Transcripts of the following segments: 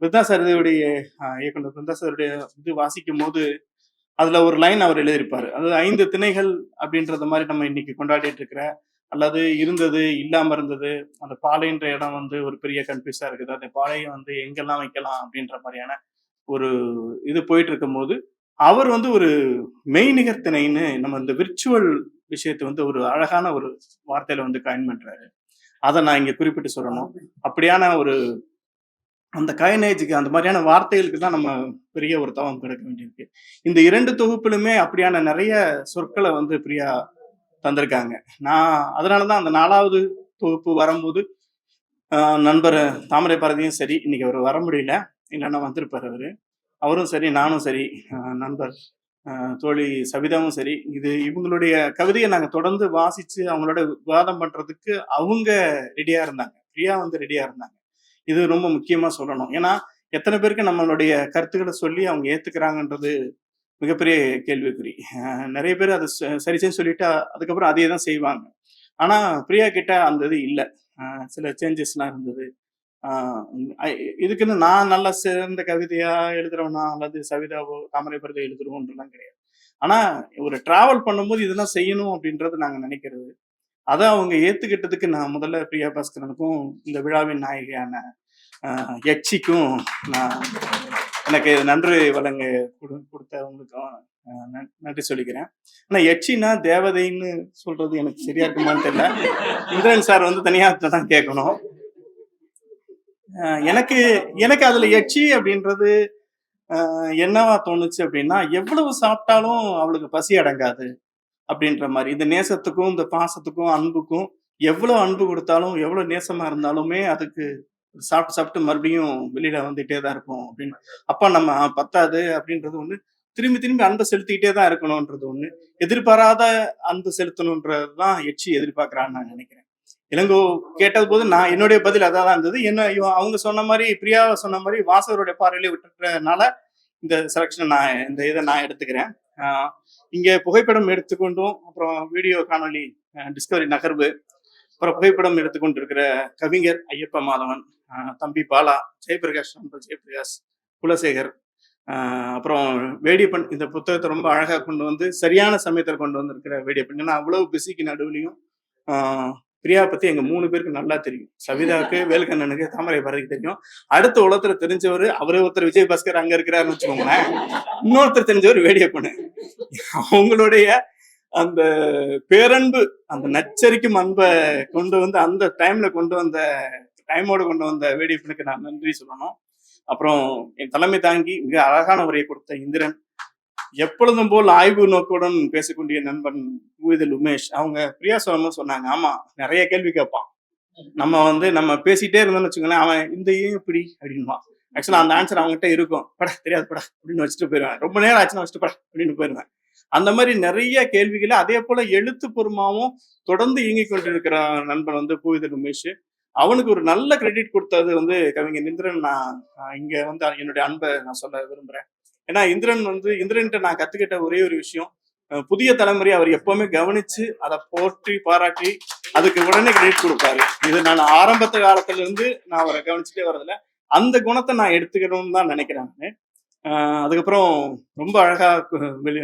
பிருந்தா சாருடைய இயக்குனர் பிருந்தா சாருடைய இது வாசிக்கும் போது அதுல ஒரு லைன் அவர் எழுதியிருப்பாரு. அது ஐந்து திணைகள் அப்படின்றத மாதிரி நம்ம இன்னைக்கு கொண்டாடிட்டு இருக்கிற அல்லது இருந்தது இல்லாம இருந்தது அந்த பாலைன்ற இடம் வந்து ஒரு பெரிய கன்ஃபியூஸா இருக்குது. அந்த பாலையை வந்து எங்கெல்லாம் வைக்கலாம் அப்படின்ற மாதிரியான ஒரு இது போயிட்டு இருக்கும்போது அவர் வந்து ஒரு மெய்நிகர் திணைன்னு நம்ம இந்த விர்ச்சுவல் விஷயத்தை வந்து ஒரு அழகான ஒரு வார்த்தையில வந்து காயின் பண்றாரு. அதை நான் இங்க குறிப்பிட்டு சொல்லணும். அப்படியான ஒரு அந்த கயனேஜுக்கு அந்த மாதிரியான வார்த்தைகளுக்கு தான் நம்ம பெரிய ஒரு தவம் கிடைக்க வேண்டியிருக்கு. இந்த இரண்டு தொகுப்பிலுமே அப்படியான நிறைய சொற்களை வந்து பிரியா தந்திருக்காங்க. நான் அதனால தான் அந்த நாலாவது தொகுப்பு வரும்போது நண்பர் தாமரை பாரதியும் சரி இன்னைக்கு அவர் வர முடியல. இல்லைன்னா வந்திருப்பார் அவரு. அவரும் சரி நானும் சரி நண்பர் தோழி சவிதாவும் சரி. இது இவங்களுடைய கவிதையை நாங்கள் தொடர்ந்து வாசித்து அவங்களோட விவாதம் பண்ணுறதுக்கு அவங்க ரெடியாக இருந்தாங்க. பிரியா வந்து ரெடியாக இருந்தாங்க. இது ரொம்ப முக்கியமா சொல்லணும். ஏன்னா எத்தனை பேருக்கு நம்மளுடைய கருத்துக்களை சொல்லி அவங்க ஏத்துக்கிறாங்கன்றது மிகப்பெரிய கேள்விக்குறி. நிறைய பேர் அதை ச- சரி செய்ய சொல்லிட்டு அதுக்கப்புறம் அதே தான் செய்வாங்க. ஆனா பிரியா கிட்ட அந்த இது இல்லை. சில சேஞ்சஸ்லாம் இருந்தது. இதுக்குன்னு நான் நல்லா சிறந்த கவிதையா எழுதுறவனா அல்லது சவிதாவோ தாமரை பரதை எழுதுறோன்றலாம் கிடையாது. ஆனா ஒரு டிராவல் பண்ணும்போது இதெல்லாம் செய்யணும் அப்படின்றது நாங்க நினைக்கிறது. அதை அவங்க ஏத்துக்கிட்டதுக்கு நான் முதல்ல பிரியா பாஸ்கரனுக்கும் இந்த விழாவின் நாயகியான யட்சிக்கும் நான் எனக்கு நன்றி வழங்க கொடுத்தவங்களுக்கும் நன்றி சொல்லிக்கிறேன். ஆனா யட்சினா தேவதைன்னு சொல்றது எனக்கு சரியா இருக்குமான்னு தெரியல. இந்திரன் சார் வந்து தனியா தான் கேட்கணும். ஆஹ், எனக்கு எனக்கு அதுல எச்சி அப்படின்றது ஆஹ், என்னவா தோணுச்சு அப்படின்னா எவ்வளவு சாப்பிட்டாலும் அவளுக்கு பசி அடங்காது அப்படின்ற மாதிரி. இந்த நேசத்துக்கும் இந்த பாசத்துக்கும் அன்புக்கும் எவ்வளவு அன்பு கொடுத்தாலும் எவ்வளவு நேசமா இருந்தாலுமே அதுக்கு சாப்பிட்டு சாப்பிட்டு மறுபடியும் வெளியில வந்துட்டே தான் இருக்கும் அப்படின்னு. அப்பா நம்ம பத்தாது அப்படின்றது ஒண்ணு. திரும்பி திரும்பி அன்பை செலுத்திக்கிட்டே தான் இருக்கணும்ன்றது ஒண்ணு. எதிர்பாராத அன்பு செலுத்தணுன்றதுதான் எச்சி எதிர்பார்க்கறான்னு நான் நினைக்கிறேன். இளங்கோ கேட்டது போது நான் என்னுடைய பதில் அதான் இருந்தது. என்ன அவங்க சொன்ன மாதிரி பிரியாவை சொன்ன மாதிரி வாசகருடைய பார்வையிலே விட்டுறதுனால இந்த செலக்ஷனை நான் இந்த இதை நான் எடுத்துக்கிறேன். இங்கே புகைப்படம் எடுத்துக்கொண்டும் அப்புறம் வீடியோ காணொலி டிஸ்கவரி நகர்வு அப்புறம் புகைப்படம் எடுத்துக்கொண்டு இருக்கிற கவிஞர் ஐயப்ப மாதவன். தம்பி பாலா ஜெயபிரகாஷ் நண்பர் ஜெயபிரகாஷ் குலசேகர் அப்புறம் வேடியப்பன் இந்த புத்தகத்தை ரொம்ப அழகாக கொண்டு வந்து சரியான சமயத்தில் கொண்டு வந்திருக்கிற வேடியப்பன் ஏன்னா அவ்வளவு பிஸிக்கு நடுவுலையும் பிரியா பத்தி எங்க மூணு பேருக்கு நல்லா தெரியும். சவிதாவுக்கு வேல்கண்ணனுக்கு தாமரை பாரதிக்கு தெரியும். அடுத்த உலகத்துல தெரிஞ்சவர் அவரே ஒருத்தர் விஜய் பாஸ்கர் அங்க இருக்கிறாருன்னு வச்சுக்கோங்களேன். இன்னொருத்தர் தெரிஞ்சவர் வேடியப்பனு அவங்களுடைய அந்த பேரன்பு அந்த நச்சரிக்கும் அன்பை கொண்டு வந்து அந்த டைம்ல கொண்டு வந்த டைமோடு கொண்டு வந்த வேடியப்பனுக்கு நான் நன்றி சொல்லணும். அப்புறம் என் தலைமை தாங்கி மிக அழகான உரையை கொடுத்த இந்திரன் எப்பொழுதும் போல் ஆய்வு நோக்குடன் பேசக்கூடிய நண்பன் பூவிதல் உமேஷ் அவங்க பிரியா சொல்லும் சொன்னாங்க. ஆமா நிறைய கேள்வி கேட்பான். நம்ம வந்து நம்ம பேசிட்டே இருந்தோம்னு வச்சுக்கோங்களேன் அவன் இந்த ஏன் இப்படி அப்படின்வான் ஆக்சுவலா அந்த ஆன்சர் அவங்ககிட்ட இருக்கும். படா தெரியாது படா அப்படின்னு வச்சுட்டு போயிடுவேன் ரொம்ப நேரம் ஆச்சுன்னா வச்சுட்டு படா அப்படின்னு போயிடுவேன் அந்த மாதிரி நிறைய கேள்விகளை அதே போல எழுத்துப்பூர்வமாகவும் தொடர்ந்து இயங்கிக் கொண்டிருக்கிற நண்பன் வந்து பூவிதல் உமேஷ். அவனுக்கு ஒரு நல்ல கிரெடிட் கொடுத்தது வந்து கவிஞர் இந்திரன். நான் இங்க வந்து என்னுடைய அன்பை நான் சொல்ல விரும்புறேன். ஏன்னா இந்திரன் வந்து இந்திரன்ட்ட நான் கத்துக்கிட்ட ஒரே ஒரு விஷயம் புதிய தலைமுறை அவர் எப்பவுமே கவனிச்சு அதை போற்றி பாராட்டி அதுக்கு உடனே கிரெடிட் கொடுப்பாரு. இது நான் ஆரம்பத்த காலத்துல இருந்து நான் அவரை கவனிச்சுட்டே வரதுல அந்த குணத்தை நான் எடுத்துக்கணும்னு தான் நினைக்கிறேன் அதுக்கப்புறம் ரொம்ப அழகா வெளி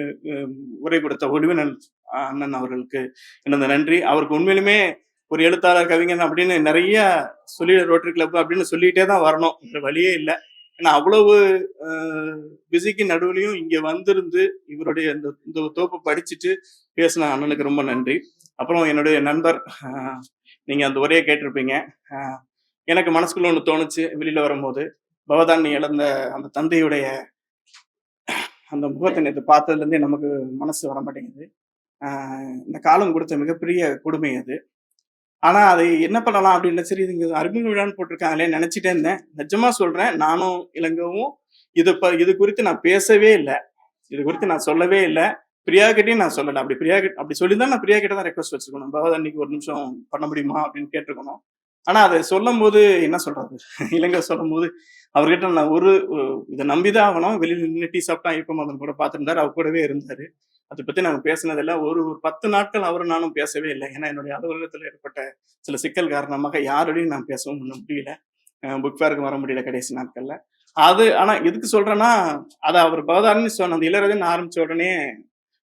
உரை கொடுத்த ஒளிவனன் அண்ணன் அவர்களுக்கு எனது நன்றி. அவருக்கு உண்மையிலுமே ஒரு எழுத்தாளர் கவிஞன் அப்படின்னு நிறைய சொல்லி ரோட்டரி கிளப் அப்படின்னு சொல்லிட்டே தான் வரணும். வழியே இல்லை. ஏன்னா அவ்வளவு பிஸிக்கு நடுவுலையும் இங்க வந்திருந்து இவருடைய இந்த இந்த தோப்பை படிச்சுட்டு பேசின அண்ணனுக்கு ரொம்ப நன்றி. அப்புறம் என்னுடைய நண்பர் நீங்கள் நீங்க அந்த உரையை கேட்டிருப்பீங்க. எனக்கு மனசுக்குள்ள ஒன்று தோணுச்சு வெளியில வரும்போது. பவதான் இழந்த அந்த தந்தையுடைய அந்த முகத்தை நேற்று பார்த்ததுலேருந்தே நமக்கு மனசு வர மாட்டேங்குது இந்த காலம் கொடுத்த மிகப்பெரிய கொடுமை அது. ஆனா அதை என்ன பண்ணலாம் அப்படின்னு சரி இது இங்க அறிமுக விழான்னு போட்டிருக்காங்களே நினைச்சிட்டே இருந்தேன். நிஜமா சொல்றேன் நானும் இளங்கவும் இது ப- இது குறித்து நான் பேசவே இல்லை. இது குறித்து நான் சொல்லவே இல்லை. பிரியா கிட்டையும் நான் சொல்லலை. அப்படி பிரியா கிட்ட அப்படி சொல்லி தான் நான் பிரியா கிட்ட தான் ரெக்வஸ்ட் வச்சுக்கணும் பகவத் அன்னைக்கு ஒரு நிமிஷம் பண்ண முடியுமா அப்படின்னு கேட்டிருக்கணும். ஆனா அதை சொல்லும் போது என்ன சொல்றது? இலங்கை சொல்லும் போது அவர்கிட்ட நான் ஒரு இதை நம்பிதான் ஆகணும். வெளியில் நின்று டீ சாப்பிட்டா இப்போ மதன் கூட பார்த்துருந்தாரு. அவர் கூடவே இருந்தாரு. அதை பத்தி நாங்கள் பேசினதில்ல ஒரு ஒரு பத்து நாட்கள் அவரும் நானும் பேசவே இல்லை. ஏன்னா என்னுடைய அலுவலகத்தில் ஏற்பட்ட சில சிக்கல் காரணமாக யாரோடையும் நான் பேசவும் முடியல. புக் ஃபேருக்கு வர முடியல கடைசி நாட்களில். அது ஆனால் எதுக்கு சொல்கிறேன்னா அதை அவர் பவதாரன்னு சொன்ன அந்த இளையராஜன் ஆரம்பித்த உடனே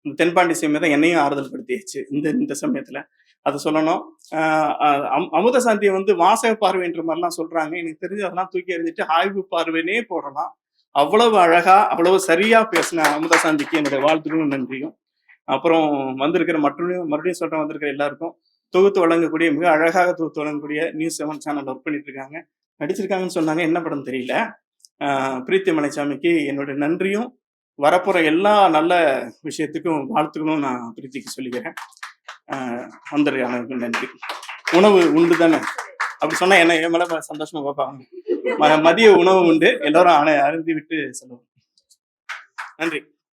இந்த தென்பாண்டி சமயத்தை என்னையும் ஆறுதல் படுத்தியாச்சு. இந்த இந்த சமயத்தில் அதை சொல்லணும். அம்- அமுத சாந்தியை வந்து வாசக பார்வைன்ற மாதிரிலாம் சொல்கிறாங்க எனக்கு தெரிஞ்சு அதெல்லாம் தூக்கி எறிஞ்சிட்டு ஆய்வு பார்வைனே போடலாம். அவ்வளவு அழகா அவ்வளவு சரியா பேசின அமுதசாந்திக்கு என்னுடைய வாழ்த்துக்களும் நன்றியும். அப்புறம் வந்திருக்கிற மற்றும் மறுபடியும் சொல்றேன் வந்திருக்கிற எல்லாருக்கும். தொகுத்து வழங்கக்கூடிய மிக அழகாக தொகுத்து வழங்கக்கூடிய நியூஸ் செவன் சேனல் ஒர்க் பண்ணிட்டு இருக்காங்க. நடிச்சிருக்காங்கன்னு சொன்னாங்க என்ன படம் தெரியல. பிரீத்தி மலைச்சாமிக்கு என்னுடைய நன்றியும் வரப்போற எல்லா நல்ல விஷயத்துக்கும் வாழ்த்துக்களும் நான் பிரீத்திக்கு சொல்லிக்கிறேன். ஆஹ் நன்றி. உணவு உண்டு தானே அப்படி சொன்னா என்ன என் மேல சந்தோஷமா பார்ப்பாங்க? மதிய உணவு உண்டு. எல்லோரும் அனை அருந்தி விட்டு செல்லுவோம். நன்றி.